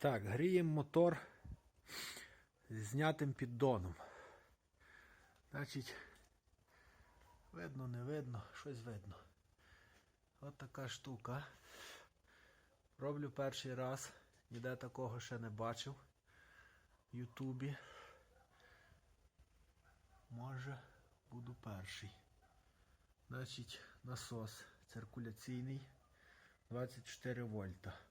Так, гріємо мотор зі знятим піддоном. Значить, видно, не видно, щось видно. От така штука. Роблю перший раз. Ніде такого ще не бачив в Ютубі. Може, буду перший. Значить, насос циркуляційний 24 вольта.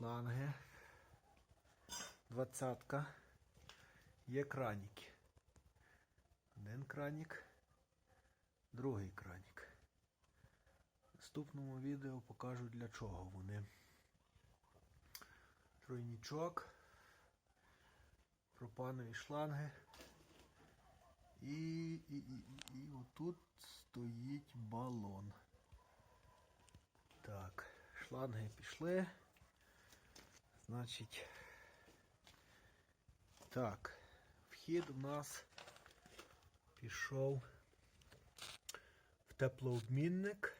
Шланги. Двадцятка. Є краніки. Один кранік, другий кранік. В наступному відео покажу для чого вони. Тройнічок, пропанові шланги. І, і, і, і, і отут стоїть балон. Так, шланги пішли. Значить, так, вхід у нас пішов в теплообмінник.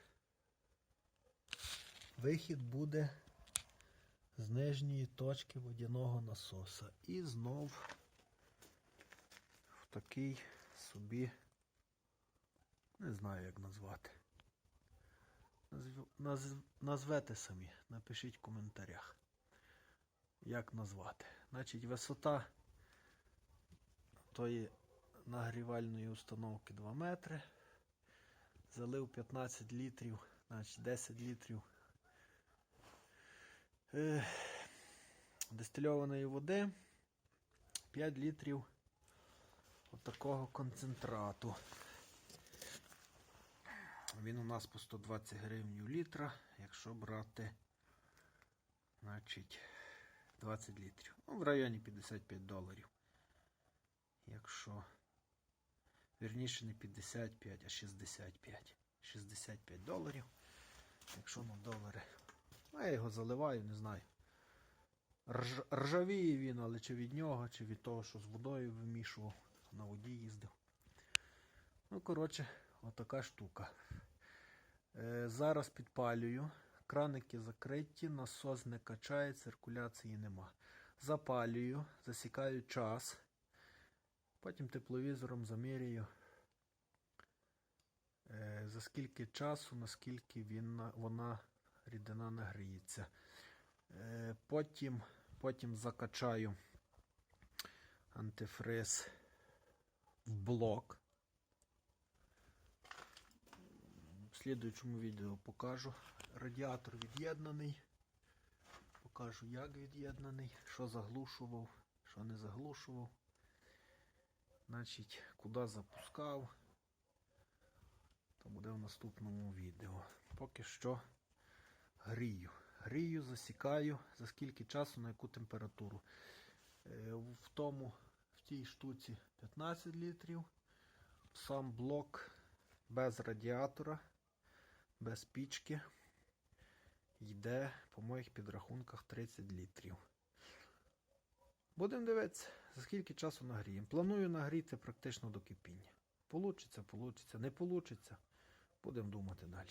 Вихід буде з нижньої точки водяного насоса. І знов в такий собі, не знаю як назвати. Назв... Назв... Назвете самі, напишіть в коментарях. Як назвати. Значить, висота тої нагрівальної установки 2 метри. Залив 15 літрів, значить 10 літрів е, дистильованої води, 5 літрів отакого концентрату. Він у нас по 120 гривень літра, якщо брати, значить, 20 літрів. Ну, в районі 55 доларів. Якщо, вірніше не 55, а 65. 65 доларів. Якщо на долари. Ну, я його заливаю, не знаю. Рж, ржавіє він, але чи від нього, чи від того, що з водою вимішував, на воді їздив. Ну, коротше, отака штука. Е, зараз підпалюю. Краники закриті, насос не качає, циркуляції нема. Запалюю, засікаю час. Потім тепловізором замірюю, е, за скільки часу, наскільки він, вона рідина нагріється. Е, потім, потім закачаю антифриз в блок. В слідуючому відео покажу. Радіатор від'єднаний. Покажу, як від'єднаний, що заглушував, що не заглушував. Значить, куди запускав, то буде в наступному відео. Поки що грію. Грію, засікаю, за скільки часу, на яку температуру. Е, В тому, в тій штуці 15 літрів. Сам блок без радіатора, без пічки. Йде по моїх підрахунках 30 літрів. Будемо дивитися, за скільки часу нагріємо. Планую нагріти практично до кипіння. Получиться, получиться, не получиться. Будемо думати далі.